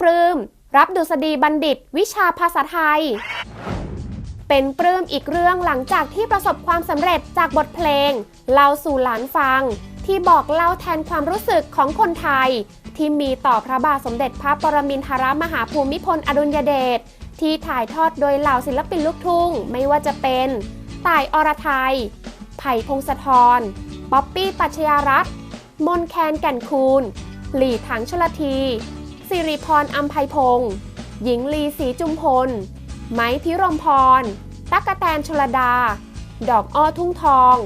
ปลื้ม รับดุษฎีบัณฑิต วิชาภาษาไทย เป็นปลื้มอีกเรื่องหลังจากที่ประสบความสำเร็จจากบทเพลง เล่าสู่หลานฟัง ที่บอกเล่าแทนความรู้สึกของคนไทย ที่มีต่อพระบาทสมเด็จพระปรมินทรมหาภูมิพลอดุลยเดชที่ถ่ายทอดโดยเหล่าศิลปินลูกทุ่ง ไม่ว่าจะเป็นต่ายอรไทย ไผ่พงศธร ป๊อปปี้ปัชยารัตน์มนแคนแก่นคูณ หลี่ถังชลที สิริพรอัมไพพงศ์หญิงลีศรีจุมพล ไม้พิรมพร ตั๊กกะแตนชลดา ดอกอ้อทุ่งทอง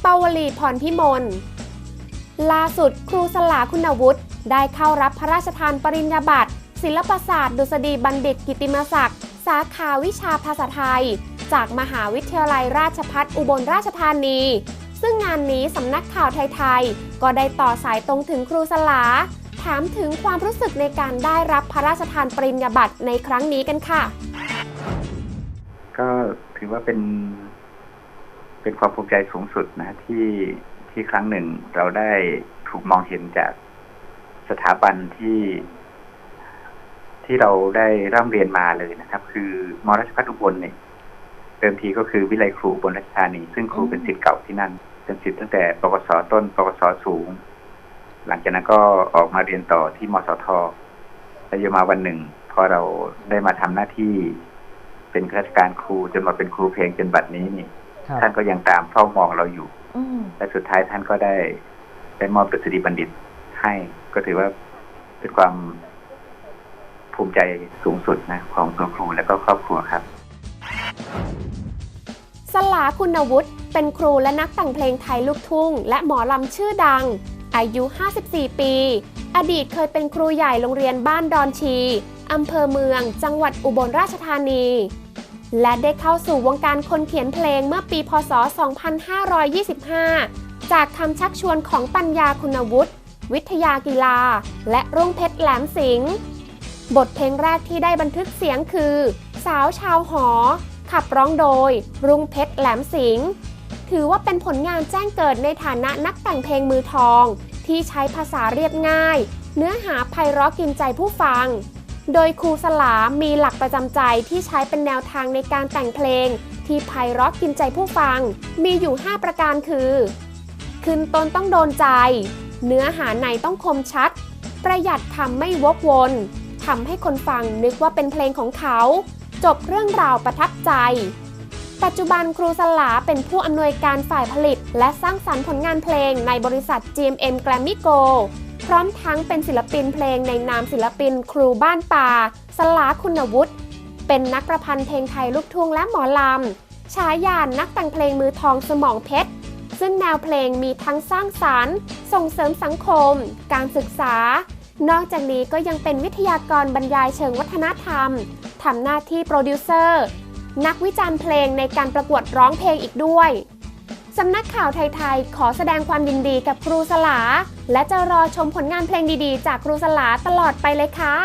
เปาวลีพรพิมล ล่าสุดครูสลาคุณวุฒิได้เข้ารับพระราชทานปริญญาบัตรศิลปศาสตร์ดุษฎีบัณฑิตกิติมศักดิ์ สาขาวิชาภาษาไทย จากมหาวิทยาลัยราชภัฏอุบลราชธานี ซึ่งงานนี้สำนักข่าวไทยๆก็ได้ต่อสายตรงถึงครูสลา ถามถึงความรู้สึกในการได้รับพระราชทานปริญญาบัตรในครั้งนี้กันค่ะ ก็ถือว่าเป็น เป็นความภูมิใจสูงสุดนะที่ที่ครั้งหนึ่งเราได้ถูกมองเห็นจากสถาบันที่ที่เราได้ร่ำเรียนมาเลยนะครับ คือมอราชพัฒอุบลเนี่ยเดิมทีก็คือวิไลครูบลราชธานี ซึ่งครูเป็นศิษย์เก่าที่นั่น เป็นศิษย์ตั้งแต่ปวสต้นปวสสูง หลังจากนั้นก็ออกมาเรียนต่อที่มสทแล้วอยู่มาวันหนึ่งพอเราได้มาทำหน้าที่ เป็นข้าราชการครูจนมาเป็นครูเพลงจนบัดนี้นี่ครับท่านก็ยังตามเฝ้ามองเราอยู่อืมและสุดท้ายท่านก็ได้ได้มอบดุษฎีบัณฑิตให้ก็ถือว่าเป็นความภูมิใจสูงสุดนะของตัวครูและก็ครอบครัวครับ สลาคุณวุฒิเป็นครูและนักแต่งเพลงไทยลูกทุ่ง และหมอลำชื่อดัง อายุ 54 ปี อดีตเคยเป็นครูใหญ่โรงเรียนบ้านดอนชี อำเภอเมือง จังหวัดอุบลราชธานี และได้เข้าสู่วงการคนเขียนเพลงเมื่อปี พศ 2525 จากคำชักชวนของปัญญาคุณวุฒิ วิทยากีฬา และรุ่งเพชรแหลมสิงห์ บทเพลงแรกที่ได้บันทึกเสียงคือ สาวชาวหอ ขับร้องโดย รุ่งเพชรแหลมสิงห์ ถือว่าเป็นผลงานแจ้งเกิดในฐานะนักแต่งเพลงมือทอง ที่ใช้ภาษาเรียบง่าย เนื้อหาไพเราะกินใจผู้ฟัง โดยครูสลามีหลักประจำใจที่ใช้เป็นแนวทางในการแต่งเพลง ที่ไพเราะกินใจผู้ฟัง มีอยู่ 5 ประการคือ ขึ้นต้นต้องโดนใจ เนื้อหาในต้องคมชัด ประหยัดคำไม่วกวนทำให้คนฟังนึกว่าเป็นเพลงของเขา จบเรื่องราวประทับใจ ปัจจุบันครูสลาเป็นผู้อำนวยการฝ่ายผลิต และสร้างสรรค์ผลงานเพลงในบริษัท GMM Grammy Go พร้อมทั้งเป็นศิลปินเพลงในนามศิลปินครูบ้านป่าสลาคุณวุฒิเป็นนักประพันธ์เพลงไทยลูกทุ่งและหมอลำฉายานักแต่งเพลงมือทองสมองเพชรซึ่งแนวเพลงมีทั้งสร้างสารรค์ ส่งเสริมสังคม การศึกษา นอกจากนี้ก็ยังเป็นวิทยากรบรรยายเชิงวัฒนธรรมทำหน้าที่โปรดิวเซอร์ นักวิจารณ์เพลงในการประกวดร้องเพลงอีกด้วยสำนักข่าวไทย ๆ ขอแสดงความยินดีกับครูสลา และจะรอชมผลงานเพลงดีๆ จากครูสลาตลอดไปเลยค่ะ